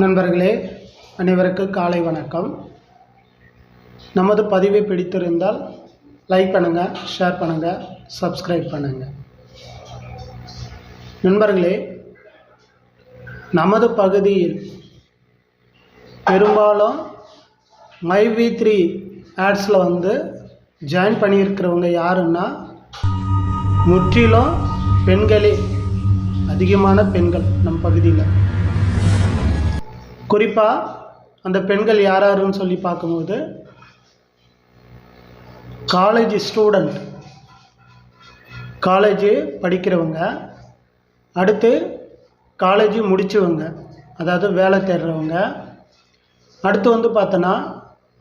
நண்பர்களே அனைவருக்கு காலை வணக்கம். நமது பதிவை பிடித்திருந்தால் லைக் பண்ணுங்கள் ஷேர் பண்ணுங்கள் சப்ஸ்கிரைப் பண்ணுங்கள் நண்பர்களே நமது பகுதியில் பெரும்பாலும் மை வி த்ரீ ஆட்ஸில் வந்து ஜாயின் பண்ணியிருக்கிறவங்க யாருன்னா முற்றிலும் பெண்களே அதிகமான பெண்கள் நம் பகுதியில். குறிப்பாக அந்த பெண்கள் யார் யாருன்னு சொல்லி பார்க்கும்போது காலேஜ் ஸ்டூடெண்ட் காலேஜ் படிக்கிறவங்க அடுத்து காலேஜ் முடித்தவங்க அதாவது வேலை தேடுறவங்க அடுத்து வந்து பார்த்தோன்னா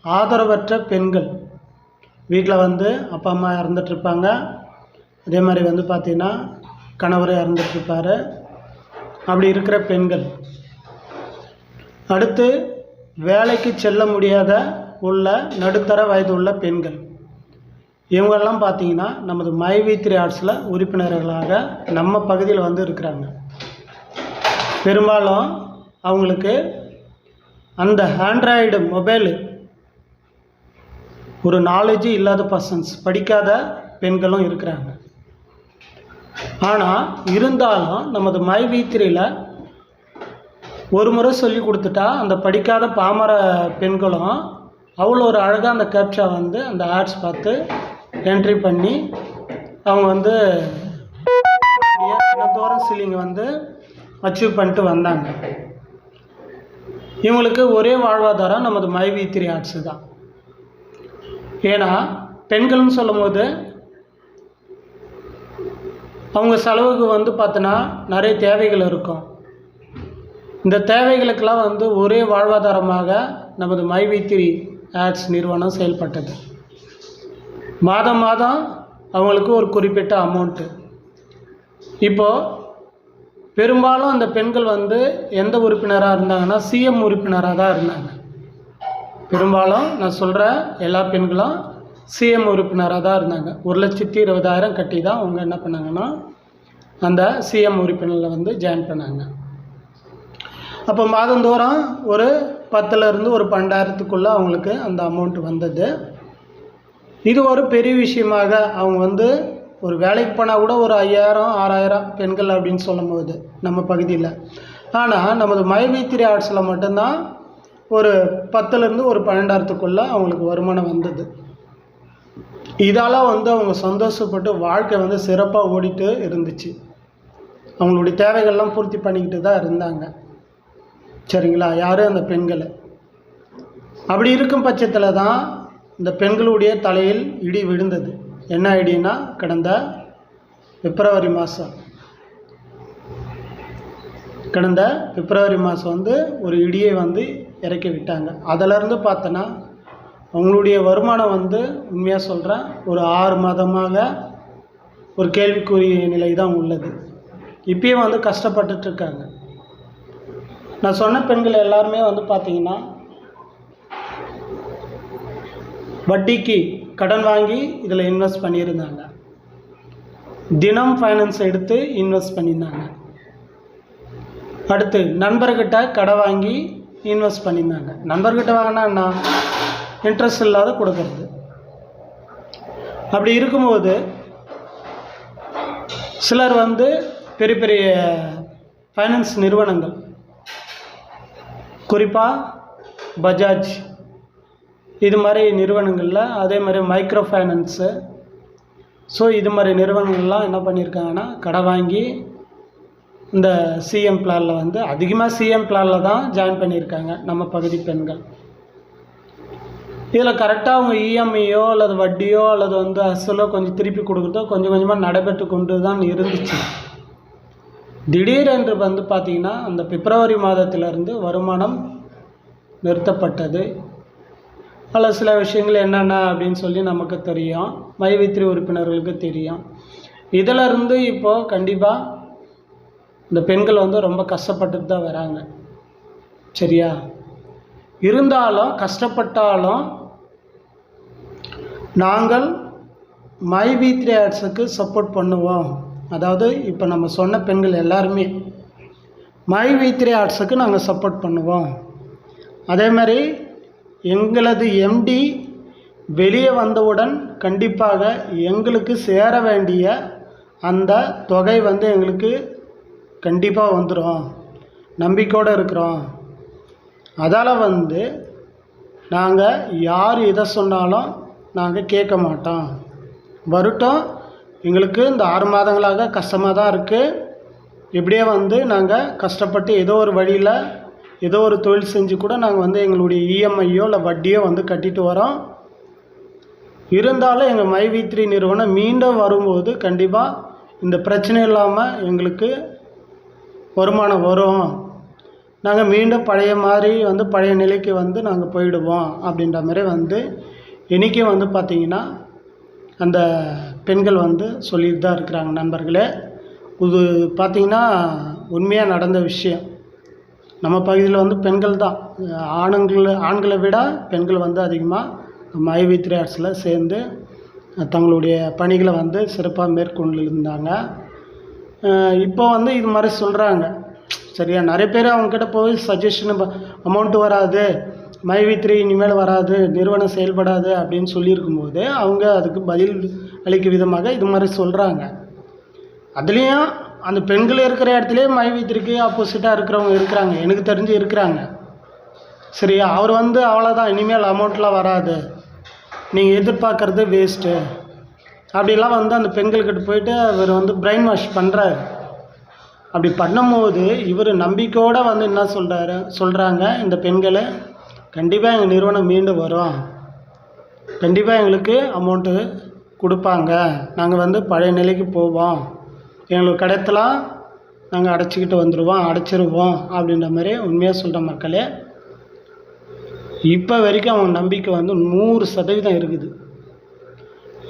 ஆதரவற்ற பெண்கள். வீட்டில் வந்து அப்பா அம்மா இறந்துட்டுருப்பாங்க அதே மாதிரி வந்து பார்த்திங்கன்னா கணவர் இறந்துட்டுருப்பார் அப்படி இருக்கிற பெண்கள். அடுத்து வேலைக்கு செல்ல முடியாத உள்ள நடுத்தர வயது உள்ள பெண்கள். இவங்கெல்லாம் பார்த்தீங்கன்னா நமது மைவி த்ரீ ஆர்ட்ஸில் உறுப்பினர்களாக நம்ம பகுதியில் வந்து இருக்கிறாங்க. பெரும்பாலும் அவங்களுக்கு அந்த ஆண்ட்ராய்டு மொபைலு ஒரு நாலேஜ் இல்லாத பர்சன்ஸ் படிக்காத பெண்களும் இருக்கிறாங்க. ஆனால் இருந்தாலும் நமது மை த்ரீயில் ஒரு முறை சொல்லி கொடுத்துட்டா அந்த படிக்காத பாமர பெண்களும் அவ்வளோ ஒரு அழகாக அந்த கேப்சா வந்து அந்த ஆட்ஸ் பார்த்து என்ட்ரி பண்ணி அவங்க வந்து தினத்தோறும் சீலிங் வந்து அச்சீவ் பண்ணிட்டு வந்தாங்க. இவங்களுக்கு ஒரே வாழ்வாதாரம் நமது மைவி த்ரீ ஆர்ட்ஸு தான். ஏன்னா பெண்கள்னு சொல்லும்போது அவங்க செலவுக்கு வந்து பார்த்தோன்னா நிறைய தேவைகள் இருக்கும். இந்த தேவைகளுக்கெல்லாம் வந்து ஒரே வாழ்வாதாரமாக நமது மைவித்திரி ஆட்ஸ் நிறுவனம் செயல்பட்டது. மாதம் மாதம் அவங்களுக்கு ஒரு குறிப்பிட்ட அமௌண்ட்டு இப்போது பெரும்பாலும் அந்த பெண்கள் வந்து எந்த உறுப்பினராக இருந்தாங்கன்னா சிஎம் உறுப்பினராக தான் இருந்தாங்க. பெரும்பாலும் நான் சொல்கிற எல்லா பெண்களும் சிஎம் உறுப்பினராக தான் இருந்தாங்க. ஒரு லட்சத்தி இருபதாயிரம் கட்டி தான் அவங்க என்ன பண்ணாங்கன்னா அந்த சிஎம் உறுப்பினரில் வந்து ஜாயின் பண்ணாங்க. அப்போ மாதந்தோறும் ஒரு பத்துலேருந்து ஒரு பன்னெண்டாயிரத்துக்குள்ளே அவங்களுக்கு அந்த அமௌண்ட் வந்தது. இது ஒரு பெரிய விஷயமாக அவங்க வந்து ஒரு வேலைக்கு போனால் கூட ஒரு ஐயாயிரம் ஆறாயிரம் பெண்கள் அப்படின்னு சொல்லும்போது நம்ம பகுதியில். ஆனால் நமது மயவீத்திரி ஆர்ட்ஸில் மட்டும்தான் ஒரு பத்துலேருந்து ஒரு பன்னெண்டாயிரத்துக்குள்ளே அவங்களுக்கு வருமானம் வந்தது. இதால் வந்து அவங்க சந்தோஷப்பட்டு வாழ்க்கை வந்து சிறப்பாக ஓடிட்டு இருந்துச்சு. அவங்களுடைய தேவைகள்லாம் பூர்த்தி பண்ணிக்கிட்டு தான் இருந்தாங்க. சரிங்களா? யார்? அந்த பெண்கள். அப்படி இருக்கும் பட்சத்தில் தான் இந்த பெண்களுடைய தலையில் இடி விழுந்தது. என்ன இடின்னா கடந்த பிப்ரவரி மாதம் கடந்த பிப்ரவரி மாதம் வந்து ஒரு இடியை வந்து இறக்கி விட்டாங்க. அதிலருந்து பார்த்தோன்னா அவங்களுடைய வருமானம் வந்து உண்மையாக சொல்கிறேன் ஒரு ஆறு மாதமாக ஒரு கேள்விக்குரிய நிலை தான் உள்ளது. இப்பயும் வந்து கஷ்டப்பட்டுட்ருக்காங்க நான் சொன்ன பெண்கள் எல்லாருமே வந்து பார்த்தீங்கன்னா வட்டிக்கு கடன் வாங்கி இதில் இன்வெஸ்ட் பண்ணியிருந்தாங்க. தினம் ஃபைனான்ஸ் எடுத்து இன்வெஸ்ட் பண்ணியிருந்தாங்க. அடுத்து நண்பர்கிட்ட கடை வாங்கி இன்வெஸ்ட் பண்ணியிருந்தாங்க. நண்பர்கிட்ட வாங்கினா என்ன? இன்ட்ரெஸ்ட் இல்லாத கொடுக்கறது. அப்படி இருக்கும்போது சிலர் வந்து பெரிய பெரிய ஃபைனான்ஸ் நிறுவனங்கள் குறிப்பாக பஜாஜ். இது மாதிரி நிறுவனங்களில் அதே மாதிரி மைக்ரோ ஃபைனான்ஸு ஸோ இது மாதிரி நிறுவனங்கள்லாம் என்ன பண்ணியிருக்காங்கன்னா கடை வாங்கி இந்த சிஎம் பிளானில் வந்து அதிகமாக சிஎம் பிளானில் தான் ஜாயின் பண்ணியிருக்காங்க நம்ம பகுதி பெண்கள். இதில் கரெக்டாக அவங்க இஎம்ஐயோ அல்லது வட்டியோ அல்லது வந்து அசலோ கொஞ்சம் திருப்பி கொடுக்குறதோ கொஞ்சம் கொஞ்சமாக நடைபெற்று கொண்டு தான் இருந்துச்சு. திடீரென்று வந்து பார்த்திங்கன்னா அந்த பிப்ரவரி மாதத்திலிருந்து வருமானம் நிறுத்தப்பட்டது. பல சில விஷயங்கள் என்னென்ன அப்படின்னு சொல்லி நமக்கு தெரியும். மைவித்திரி உறுப்பினர்களுக்கு தெரியும். இதிலருந்து இப்போது கண்டிப்பாக இந்த பெண்கள் வந்து ரொம்ப கஷ்டப்பட்டுட்டு தான் வராங்க. சரியா? இருந்தாலும் கஷ்டப்பட்டாலும் நாங்கள் மை வி த்ரீ ஆட்ஸுக்கு சப்போர்ட் பண்ணுவோம். அதாவது இப்போ நம்ம சொன்ன பெண்கள் எல்லாருமே மை வி த்ரீ ஆர்ட்ஸுக்கு நாங்கள் சப்போர்ட் பண்ணுவோம். அதே மாதிரி எங்களது எம்டி வெளியே வந்தவுடன் கண்டிப்பாக எங்களுக்கு சேர வேண்டிய அந்த தொகை வந்து எங்களுக்கு கண்டிப்பாக வந்துடும் நம்பிக்கையோடு இருக்கிறோம். அதால் வந்து நாங்கள் யார் எதை சொன்னாலும் நாங்கள் கேட்க மாட்டோம். வரட்டும். எங்களுக்கு இந்த ஆறு மாதங்களாக கஷ்டமாக தான் இருக்குது இப்படியே வந்து நாங்கள் கஷ்டப்பட்டு ஏதோ ஒரு வழியில் ஏதோ ஒரு தொழில் செஞ்சு கூட நாங்கள் வந்து எங்களுடைய இஎம்ஐயோ இல்லை வட்டியோ வந்து கட்டிட்டு வரோம். இருந்தாலும் எங்கள் மை த்ரீ நிறுவனம் மீண்டும் வரும்போது கண்டிப்பாக இந்த பிரச்சனை இல்லாமல் எங்களுக்கு வருமானம் வரும். நாங்கள் மீண்டும் பழைய மாதிரி வந்து பழைய நிலைக்கு வந்து நாங்கள் போயிடுவோம் அப்படின்ற மாதிரி வந்து இன்றைக்கி வந்து பார்த்திங்கன்னா அந்த பெண்கள் வந்து சொல்லிட்டு தான் இருக்கிறாங்க நண்பர்களே. இது பார்த்திங்கன்னா உண்மையாக நடந்த விஷயம். நம்ம பகுதியில் வந்து பெண்கள் தான். ஆணுங்கள் ஆண்களை விட பெண்கள் வந்து அதிகமாக நம்ம ஆர்ட்ஸில் சேர்ந்து தங்களுடைய பணிகளை வந்து சிறப்பாக மேற்கொண்டு இருந்தாங்க இப்போ வந்து இது மாதிரி சொல்கிறாங்க சரியா? நிறைய பேர் அவங்கக்கிட்ட போய் சஜஷனு அமௌண்ட்டு வராது. மைவி த்ரீ இனிமேல் வராது நிறுவனம் செயல்படாது அப்படின்னு சொல்லியிருக்கும்போது அவங்க அதுக்கு பதில் அளிக்கும் விதமாக இது மாதிரி சொல்கிறாங்க அதுலேயும் அந்த பெண்கள் இருக்கிற இடத்துலையே மைவி த்ரீக்கு ஆப்போசிட்டாக இருக்கிறவங்க இருக்கிறாங்க. எனக்கு தெரிஞ்சு இருக்கிறாங்க. சரியா? அவர் வந்து அவ்வளோதான் இனிமேல் அமௌண்ட்லாம் வராது. நீங்கள் எதிர்பார்க்குறது வேஸ்ட்டு அப்படிலாம் வந்து அந்த பெண்கள்கிட்ட போயிட்டு அவர் வந்து பிரெயின் வாஷ் பண்ணுறாரு அப்படி பண்ணும்போது இவர் நம்பிக்கையோடு வந்து என்ன சொல்கிறாரு சொல்கிறாங்க இந்த பெண்களை கண்டிப்பாக எங்கள் நிறுவனம் மீண்டும் வரும். கண்டிப்பாக எங்களுக்கு அமௌண்ட்டு கொடுப்பாங்க. நாங்கள் வந்து பழைய நிலைக்கு போவோம். எங்களுக்கு கிடைத்தலாம் நாங்கள் அடைச்சிக்கிட்டு வந்துடுவோம் அடைச்சிருவோம் அப்படின்ற மாதிரி உண்மையாக சொல்கிற மக்களே இப்போ வரைக்கும் அவங்க நம்பிக்கை வந்து நூறு சதவீதம் இருக்குது.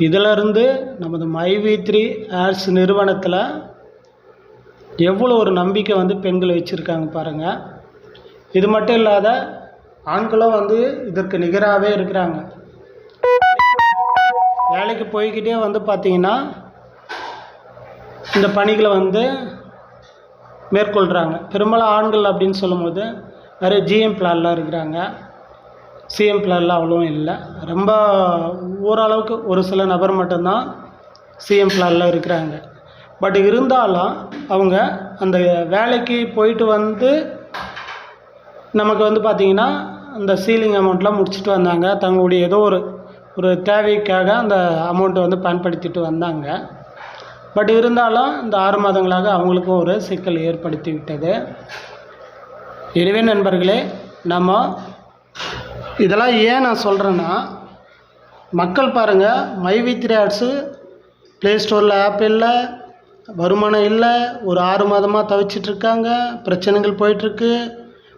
இதிலிருந்து நமது மைவி த்ரீ ஏர்ஸ் நிறுவனத்தில் எவ்வளோ ஒரு நம்பிக்கை வந்து பெண்கள் வச்சுருக்காங்க பாருங்கள் இது மட்டும் இல்லாத ஆண்களும் வந்து இதற்கு நிகராகவே இருக்கிறாங்க. வேலைக்கு போய்கிட்டே வந்து பார்த்திங்கன்னா இந்த பணிகளை வந்து மேற்கொள்கிறாங்க பெரும்பாலும் ஆண்கள் அப்படின்னு சொல்லும்போது நிறைய ஜிஎம் பிளான்லாம் இருக்கிறாங்க. சிஎம் பிளான்லாம் அவ்வளோவும் இல்லை. ரொம்ப ஓரளவுக்கு ஒரு சில நபர் மட்டும்தான் சிஎம் பிளான்லாம் இருக்கிறாங்க. பட் இருந்தாலும் அவங்க அந்த வேலைக்கு போயிட்டு வந்து நமக்கு வந்து பார்த்திங்கன்னா அந்த சீலிங் அமௌண்ட்லாம் முடிச்சுட்டு வந்தாங்க. தங்களுடைய ஏதோ ஒரு ஒரு தேவைக்காக அந்த அமௌண்ட்டை வந்து பயன்படுத்திட்டு வந்தாங்க. பட் இருந்தாலும் இந்த ஆறு மாதங்களாக அவங்களுக்கும் ஒரு சிக்கல் ஏற்படுத்தி விட்டது எனவே நண்பர்களே நம்ம இதெல்லாம் ஏன் நான் சொல்கிறேன்னா மக்கள் பாருங்கள் My V three ads play ஸ்டோரில் ஆப் இல்லை வருமானம் இல்லை ஒரு ஆறு மாதமாக தவிச்சிட்ருக்காங்க பிரச்சனைகள் போயிட்டுருக்கு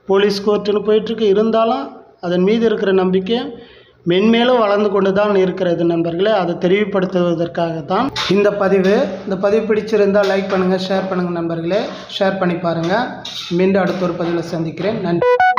போலீஸ் கோர்ட்டுன்னு போயிட்டுருக்கு. இருந்தாலும் அதன் மீது இருக்கிற நம்பிக்கை மென்மேலும் வளர்ந்து கொண்டு தான் இருக்கிறது நண்பர்களே. அதை தெளிவுபடுத்துவதற்காகத்தான் இந்த பதிவு. இந்த பதிவு பிடிச்சிருந்தால் லைக் பண்ணுங்கள் ஷேர் பண்ணுங்கள் நண்பர்களே. ஷேர் பண்ணி பாருங்கள் மீண்டும் அடுத்த ஒரு பதிவில் சந்திக்கிறேன். நன்றி.